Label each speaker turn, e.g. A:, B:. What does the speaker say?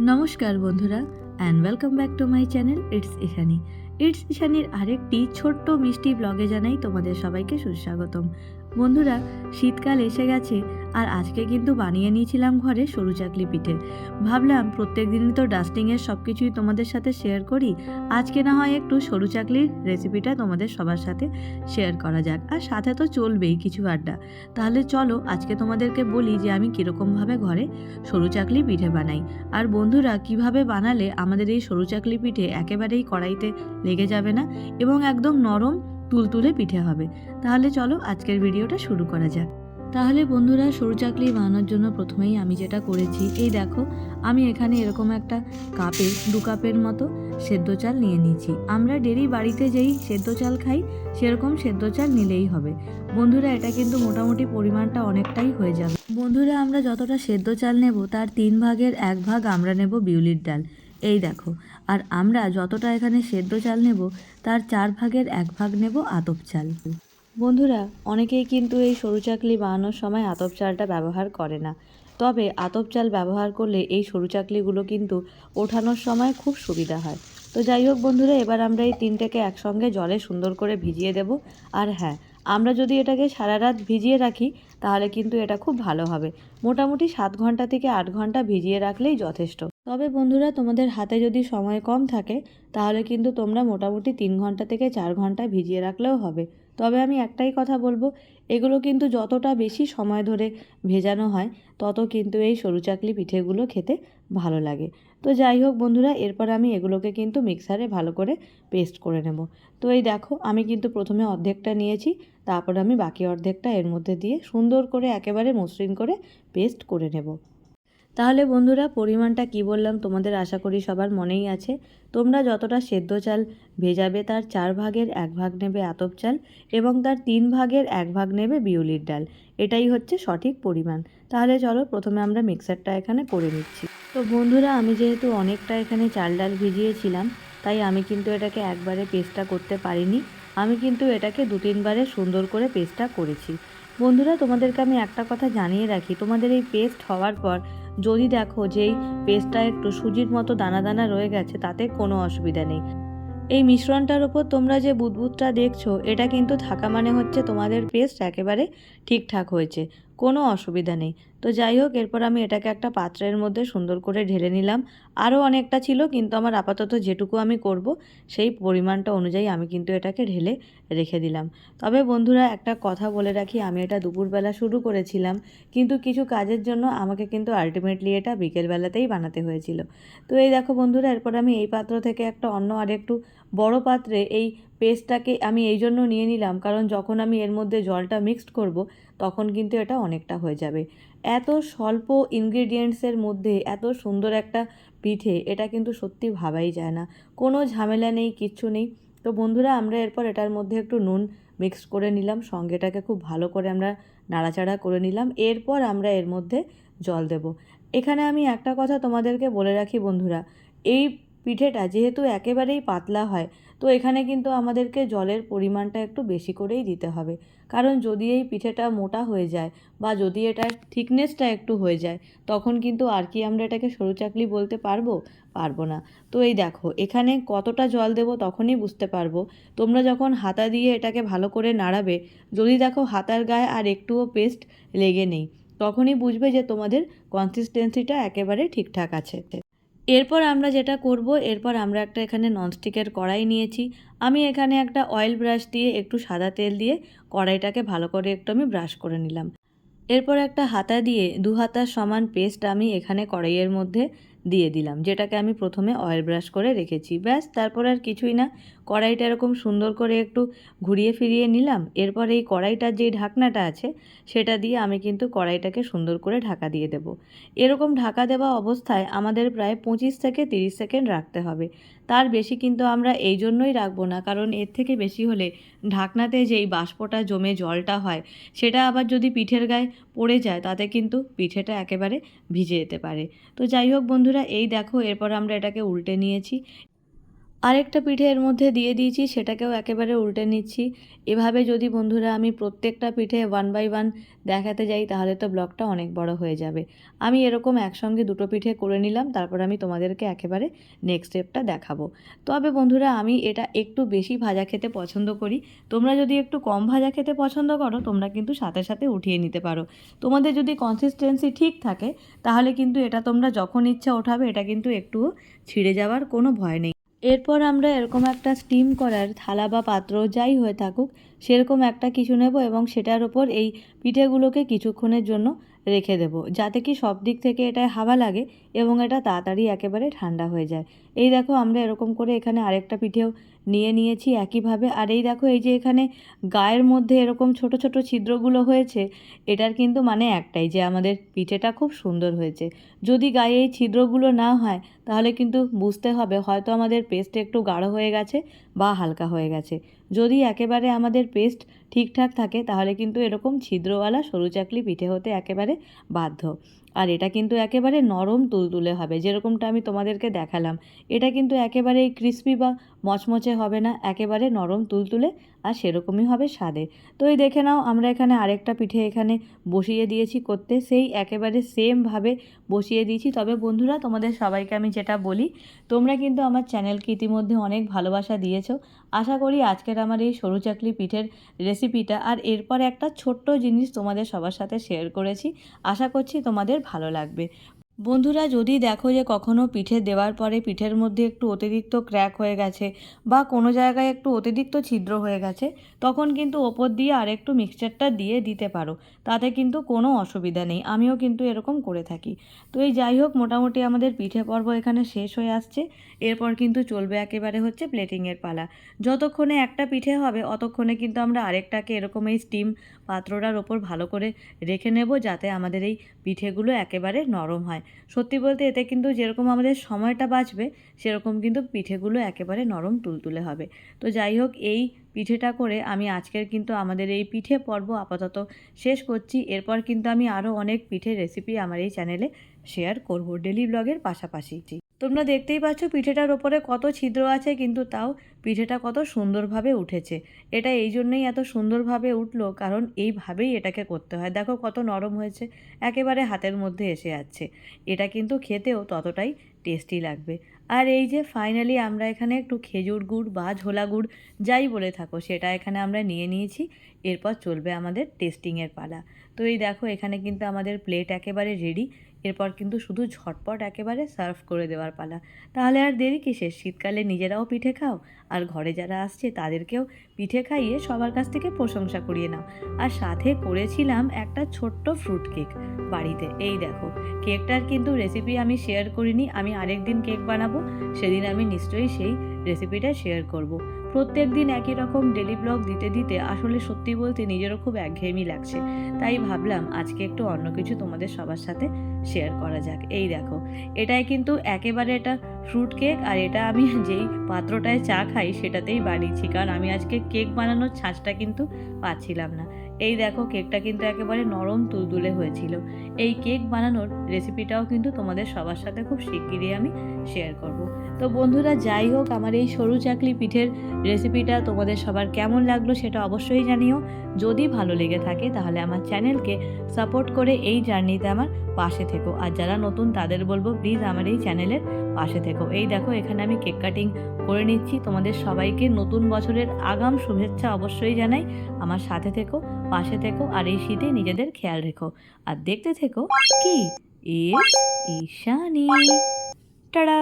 A: নমস্কার বন্ধুরা and welcome back to my channel it's Ishani it's ইশানির আরেকটি ছোট্ট মিষ্টি ব্লগে জানাই তোমাদের সবাইকে সুস্বাগতম। বন্ধুরা, শীতকাল এসে গেছে, আর আজকে কিন্তু বানিয়ে নিয়েছিলাম ঘরে সরু চাকলি পিঠে। ভাবলাম প্রত্যেক দিনই তো ডাস্টিংয়ের সব কিছুই তোমাদের সাথে শেয়ার করি। আজকে না হয় একটু সরু চাকলির রেসিপিটা তোমাদের সবার সাথে শেয়ার করা যাক, আর সাথে তো চলবেই কিছু আড্ডা। তাহলে চলো, আজকে তোমাদেরকে বলি যে আমি কীরকমভাবে ঘরে সরু চাকলি পিঠে বানাই। আর বন্ধুরা, কীভাবে বানালে আমাদের এই সরু চাকলি পিঠে একেবারেই কড়াইতে লেগে যাবে না? এবং একদম নরম তুলতুলে পিঠে হবে। তাহলে চলো আজকের ভিডিওটা শুরু করা যাক। তাহলে বন্ধুরা, সরু চাকলি বানানোর জন্য প্রথমেই আমি যেটা করেছি, এই দেখো, আমি এখানে এরকম একটা কাপে, দু কাপের মতো সেদ্ধ চাল নিয়ে নিয়েছি। আমরা ডেলি বাড়িতে যেই সেদ্ধ চাল খাই, সেরকম সেদ্ধ চাল নিলেই হবে। বন্ধুরা, এটা কিন্তু মোটামুটি পরিমাণটা অনেকটাই হয়ে যাবে। বন্ধুরা, আমরা যতটা সেদ্ধ চাল নেব, তার তিন ভাগের এক ভাগ আমরা নেব বিউলির ডাল। এই দেখো আর আমরা যতটা এখানে সেদ্ধ চাল নেব, তার চার ভাগের এক ভাগ নেব আতপ চাল। বন্ধুরা, অনেকেই কিন্তু এই সরু চাকলি বানানোর সময় আতপ চালটা ব্যবহার করে না। তবে আতপ চাল ব্যবহার করলে এই সরু চাকলিগুলো কিন্তু ওঠানোর সময় খুব সুবিধা হয়। তো যাই হোক বন্ধুরা, এবার আমরা এই তিনটেকে একসঙ্গে জলে সুন্দর করে ভিজিয়ে দেব। আর হ্যাঁ আমরা যদি এটাকে সারা রাত ভিজিয়ে রাখি, তাহলে কিন্তু এটা খুব ভালো হবে। মোটামুটি সাত ঘণ্টা থেকে আট ঘণ্টা ভিজিয়ে রাখলেই যথেষ্ট। তবে বন্ধুরা, তোমাদের হাতে যদি সময় কম থাকে, তাহলে কিন্তু তোমরা মোটামুটি তিন ঘণ্টা থেকে চার ঘণ্টা ভিজিয়ে রাখলেও হবে। তবে আমি একটাই কথা বলব, এগুলো কিন্তু যতটা বেশি সময় ধরে ভেজানো হয়, তত কিন্তু এই সরু চাকলি পিঠেগুলো খেতে ভালো লাগে। তো যাই হোক বন্ধুরা, এরপর আমি এগুলোকে কিন্তু মিক্সারে ভালো করে পেস্ট করে নেব। তো এই দেখো, আমি কিন্তু প্রথমে অর্ধেকটা নিয়েছি, তারপর আমি বাকি অর্ধেকটা এর মধ্যে দিয়ে সুন্দর করে একেবারে মসৃণ করে পেস্ট করে নেব। তাহলে বন্ধুরা, পরিমাণটা কি বললাম তোমাদের আশা করি সবার মনেই আছে। তোমরা যতটা সেদ্ধ চাল ভেজাবে তার চার ভাগের এক ভাগ নেবে আতপ চাল এবং তার তিন ভাগের এক ভাগ নেবে বিউলির ডাল। এটাই হচ্ছে সঠিক পরিমাণ। তাহলে চলো প্রথমে আমরা মিক্সারটা এখানে করে নিচ্ছি। তো বন্ধুরা, আমি যেহেতু অনেকটা এখানে চাল ডাল ভিজিয়েছিলাম, তাই আমি কিন্তু এটাকে একবারে পেস্টটা করতে পারিনি। আমি কিন্তু এটাকে দু তিনবারে সুন্দর করে পেস্টটা করেছি। বন্ধুরা, তোমাদেরকে আমি একটা কথা জানিয়ে রাখি, তোমাদের এই পেস্ট হওয়ার পর যদি দেখো যেই পেস্টটা একটু সুজির মতো দানা দানা রয়ে গেছে, তাতে কোনো অসুবিধা নেই। এই মিশ্রণটার উপর তোমরা যে বুদবুদটা দেখছ, এটা কিন্তু থাকা মানে হচ্ছে তোমাদের পেস্ট একেবারে ঠিকঠাক হয়েছে। কোনো অসুবিধা নেই। তো যাই হোক এরপর আমি এটাকে একটা পাত্রের মধ্যে সুন্দর করে ঢেলে নিলাম। আরও অনেকটা ছিল, কিন্তু আমার আপাতত যেটুকু আমি করব, সেই পরিমাণটা অনুযায়ী আমি কিন্তু এটাকে ঢেলে রেখে দিলাম। তবে বন্ধুরা, একটা কথা বলে রাখি, আমি এটা দুপুরবেলা শুরু করেছিলাম, কিন্তু কিছু কাজের জন্য আমাকে কিন্তু আলটিমেটলি এটা বিকেলবেলাতেই বানাতে হয়েছিল। তো এই দেখো বন্ধুরা, এরপর আমি এই পাত্র থেকে একটা অন্য আরেকটু বড় পাত্রে এই পেস্টটাকে আমি এই জন্য নিয়ে নিলাম, কারণ যখন আমি এর মধ্যে জলটা মিক্সড করব, তখন কিন্তু এটা অনেকটা হয়ে যাবে। এত স্বল্প ইনগ্রিডিয়েন্টসের মধ্যে এত সুন্দর একটা পিঠে, এটা কিন্তু সত্যি ভাবাই যায় না। কোনো ঝামেলা নেই, কিচ্ছু নেই। তো বন্ধুরা, আমরা এরপর এটার মধ্যে একটু নুন মিক্স করে নিলাম, সঙ্গে এটাকে খুব ভালো করে আমরা নাড়াচাড়া করে নিলাম। এরপর আমরা এর মধ্যে জল দেব। এখানে আমি একটা কথা তোমাদেরকে বলে রাখি বন্ধুরা, এই পিঠেটা যেহেতু একেবারেই পাতলা হয়, তো এখানে কিন্তু আমাদেরকে জলের পরিমাণটা একটু বেশি করেই দিতে হবে। কারণ যদি এই পিঠেটা মোটা হয়ে যায় বা যদি এটার থিকনেসটা একটু হয়ে যায়, তখন কিন্তু আর কি আমরা এটাকে সরু চাকলি বলতে পারব? পারব না। তো এই দেখো, এখানে কতটা জল দেবো তখনই বুঝতে পারব। তোমরা যখন হাতা দিয়ে এটাকে ভালো করে নাড়াবে, যদি দেখো হাতার গায়ে আর একটুও পেস্ট লেগে নেই, তখনই বুঝবে যে তোমাদের কনসিস্টেন্সিটা একেবারে ঠিকঠাক আছে। এরপর আমরা যেটা করব, এরপর আমরা একটা এখানে ননস্টিকের কড়াই নিয়েছি। আমি এখানে একটা অয়েল ব্রাশ দিয়ে একটু সাদা তেল দিয়ে কড়াইটাকে ভালো করে একটু আমি ব্রাশ করে নিলাম। এরপর একটা হাতা দিয়ে দু হাতার সমান পেস্ট আমি এখানে কড়াইয়ের মধ্যে দিয়ে দিলাম। যেটাকে আমি প্রথমে অয়েল ব্রাশ করে রেখেছি। ব্যাস, তারপর আর কিছুই না। কড়াইটা এরকম সুন্দর করে একটু ঘুরিয়ে ফিরিয়ে নিলাম। এরপর এই কড়াইটার যেই ঢাকনাটা আছে, সেটা দিয়ে আমি কিন্তু কড়াইটাকে সুন্দর করে ঢাকা দিয়ে দেব। এরকম ঢাকা দেওয়া অবস্থায় আমাদের প্রায় পঁচিশ থেকে তিরিশ সেকেন্ড রাখতে হবে। তার বেশি কিন্তু আমরা এই জন্যই রাখব না, কারণ এর থেকে বেশি হলে ঢাকনাতে যেই বাষ্পটা জমে জলটা হয়, সেটা আবার যদি পিঠের গায়ে পড়ে যায়, তাতে কিন্তু পিঠেটা একেবারে ভিজে যেতে পারে। তো যাই হোক বন্ধুরা এই দেখো এরপর আমরা এটাকে উল্টে নিয়েছি। আরেকটা পিঠে এর মধ্যে দিয়ে দিয়েছি, সেটাকেও একেবারে উল্টে নিচ্ছি। এভাবে যদি বন্ধুরা আমি প্রত্যেকটা পিঠে ওয়ান বাই ওয়ান দেখাতে যাই, তাহলে তো ব্লগটা অনেক বড় হয়ে যাবে। আমি এরকম একসঙ্গে দুটো পিঠে করে নিলাম, তারপর আমি তোমাদেরকে একেবারে নেক্সট স্টেপটা দেখাবো। তবে বন্ধুরা, আমি এটা একটু বেশি ভাজা খেতে পছন্দ করি। তোমরা যদি একটু কম ভাজা খেতে পছন্দ করো, তোমরা কিন্তু সাথে সাথে উঠিয়ে নিতে পারো। তোমাদের যদি কনসিস্টেন্সি ঠিক থাকে, তাহলে কিন্তু এটা তোমরা যখন ইচ্ছা ওঠাবে, এটা কিন্তু একটুও ছিঁড়ে যাওয়ার কোনো ভয় নেই। এরপর আমরা এরকম একটা স্টিম করার থালা বা পাত্র যাই হয়ে থাকুক, সেরকম একটা কিছু নেব এবং সেটার ওপর এই পিঠেগুলোকে কিছুক্ষণের জন্য রেখে দেব, যাতে কি সব দিক থেকে এটা হাওয়া লাগে এবং এটা তাড়াতাড়ি একেবারে ঠান্ডা হয়ে যায়। এই দেখো আমরা এরকম করে এখানে আরেকটা পিঠেও নিয়ে নিয়েছি একইভাবে। আর এই দেখো, এই যে এখানে গায়ের মধ্যে এরকম ছোট ছোট ছিদ্রগুলো হয়েছে, এটার কিন্তু মানে একটাই যে আমাদের পিঠেটা খুব সুন্দর হয়েছে। যদি গায়ে এই ছিদ্রগুলো না হয়, তাহলে কিন্তু বুঝতে হবে, হয়তো আমাদের পেস্ট একটু গাঢ় হয়ে গেছে বা হালকা হয়ে গেছে। যদি একেবারে আমাদের পেস্ট ঠিকঠাক থাকে, তাহলে কিন্তু এরকম ছিদ্রওয়ালা সরু চাকলি পিঠে হতে একেবারে বাধ্য। আর এটা কিন্তু একেবারে নরম তুলতুলে হবে, যেরকমটা আমি তোমাদেরকে দেখালাম। এটা কিন্তু একেবারে ক্রিস্পি বা মচমচে হবে না, একেবারে নরম তুলতুলে আর সেরকমই হবে স্বাদে। তো এই দেখে নাও, আমরা এখানে আরেকটা পিঠে এখানে বসিয়ে দিয়েছি করতে, সেই একেবারে সেমভাবে বসিয়ে দিয়েছি। তবে বন্ধুরা, তোমাদের সবাইকে আমি যেটা বলি, তোমরা কিন্তু আমার চ্যানেলকে ইতিমধ্যে অনেক ভালোবাসা দিয়েছ। আশা করি আজকের আমার এই সরু চাকলি পিঠের রেসিপিটা আর এরপর একটা ছোট্ট জিনিস তোমাদের সবার সাথে শেয়ার করেছি। আশা করছি তোমাদের ভালো লাগবে। বন্ধুরা, যদি দেখো যে কখনো পিঠে দেওয়ার পরে পিঠের মধ্যে একটু অতিরিক্ত ক্র্যাক হয়ে গেছে বা কোনো জায়গায় একটু অতিরিক্ত ছিদ্র হয়ে গেছে, তখন কিন্তু ওপর দিয়ে আরেকটু মিক্সচারটা দিয়ে দিতে পারো। তাতে কিন্তু কোনো অসুবিধা নেই। আমিও কিন্তু এরকম করে থাকি। তো এই যাই হোক, মোটামুটি আমাদের পিঠে পর্ব এখানে শেষ হয়ে আসছে। এরপর কিন্তু চলবে একেবারে হচ্ছে প্লেটিংয়ের পালা। যতক্ষণে একটা পিঠে হবে, অতক্ষণে কিন্তু আমরা আরেকটাকে এরকম এই স্টিম পাত্রটার ওপর ভালো করে রেখে নেব যাতে আমাদের এই পিঠেগুলো একেবারে নরম হয়। সত্যি বলতে এতে কিন্তু যেরকম আমাদের সময়টা বাঁচবে, সেরকম কিন্তু পিঠেগুলো একেবারে নরম তুলতুলে হবে। তো যাই হোক, এই পিঠেটা করে আমি আজকের কিন্তু আমাদের এই পিঠে পর্ব আপাতত শেষ করছি। এরপর কিন্তু আমি আরও অনেক পিঠের রেসিপি আমার এই চ্যানেলে শেয়ার করব। ডেলি ব্লগের পাশাপাশি। তোমরা দেখতেই পাচ্ছ পিঠেটার ওপরে কত ছিদ্র আছে, কিন্তু তাও পিঠেটা কত সুন্দরভাবে উঠেছে। এটা এই জন্যই এত সুন্দরভাবে উঠল, কারণ এইভাবেই এটাকে করতে হয়। দেখো কত নরম হয়েছে, একেবারে হাতের মধ্যে এসে যাচ্ছে। এটা কিন্তু খেতেও ততটাই টেস্টি লাগবে। আর এই যে ফাইনালি আমরা এখানে একটু খেজুর গুড় বা ঝোলা গুড়, যাই বলে থাকো, সেটা এখানে আমরা নিয়ে নিয়েছি। এরপর চলবে আমাদের টেস্টিংয়ের পালা। তো এই দেখো, এখানে কিন্তু আমাদের প্লেট একেবারে রেডি এরপর কিন্তু শুধু ঝটপট একেবারে সার্ভ করে দেওয়ার পালা। তাহলে আর দেরি কিসের? শীতকালে নিজেরাও পিঠে খাও। আর ঘরে যারা আসছে তাদেরকেও পিঠে খাইয়ে সবার কাছ থেকে প্রশংসা করিয়ে নাও। আর সাথে করেছিলাম একটা ছোট্ট ফ্রুট কেক। বাড়িতে, এই দেখো, কেকটার কিন্তু রেসিপি আমি শেয়ার করিনি, আমি আরেক দিন কেক বানাবো, সেদিন আমি নিশ্চয়ই সেই রেসিপিটা শেয়ার করব। প্রত্যেক দিন একই রকম ডেলি ব্লগ দিতে দিতে আসলে সত্যি বলতে নিজেরও খুব একঘেয়েমি লাগছে। তাই ভাবলাম আজকে একটু অন্য কিছু তোমাদের সবার সাথে শেয়ার করা যাক। এই দেখো, এটাই কিন্তু একেবারে এটা ফ্রুট কেক আর এটা আমি যেই পাত্রটায় চা খাই সেটাতেই বানিয়েছি। কারণ আমি আজকে কেক বানানোর ছাঁচটা কিন্তু পাচ্ছিলাম না। এই দেখো কেকটা কিন্তু একেবারে নরম তুলতুলে হয়েছিল। এই কেক বানানোর রেসিপিটাও কিন্তু তোমাদের সবার সাথে খুব শিগগিরই আমি শেয়ার করব। তো বন্ধুরা, যাই হোক, আমার এই সরু চাকলি পিঠের রেসিপিটা তোমাদের সবার কেমন লাগল সেটা অবশ্যই জানিও। যদি ভালো লেগে থাকে, তাহলে আমার চ্যানেলকে সাপোর্ট করে এই জার্নিতে আমার পাশে থেকো। আর যারা নতুন, তাদের বলব, প্লিজ আমার এই চ্যানেলের পাশে থেকো। এই দেখো, এখানে আমি কেক কাটিং করে নিচ্ছি। তোমাদের সবাইকে নতুন বছরের আগাম শুভেচ্ছা অবশ্যই জানাই। আমার সাথে থেকো, পাশে থেকো আর এই শীতে নিজেদের খেয়াল রেখো। আর দেখতে থেকো কি? ইস টাড়া টাটা!